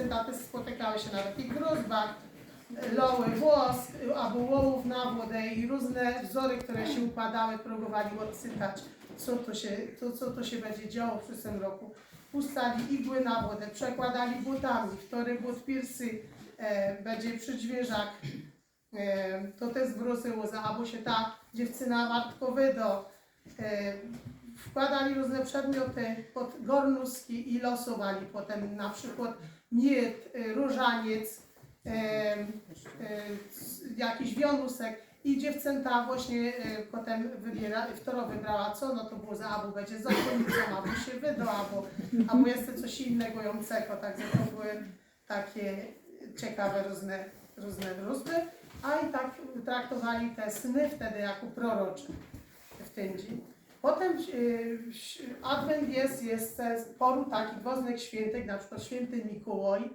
też spotykały się nawet i gruzbach, loły wosk, albo wołów na wodę i różne wzory, które się układały, próbowali odczytać, co to się, to, co to się będzie działo w przyszłym roku. Pustali igły na wodę, przekładali butami, który but pierwszy e, będzie przydźwieżak, e, to też wróciło za, albo się ta dziewczyna wartkowydo, e, wkładali różne przedmioty pod gornuski i losowali. Potem na przykład mied, e, różaniec, e, e, jakiś wiąusek i dziewczęta właśnie e, potem wybiera, wtoro wybrała co, no to było za albo będzie zakonnicą, albo się wydo, albo, albo jeszcze coś innego jącego, także to były takie ciekawe różne, różne wróżby, a i tak traktowali te sny wtedy jako prorocze w ten dzień. Potem y, Adwent jest, jest poru takich ważnych świętych, na przykład święty Mikołaj,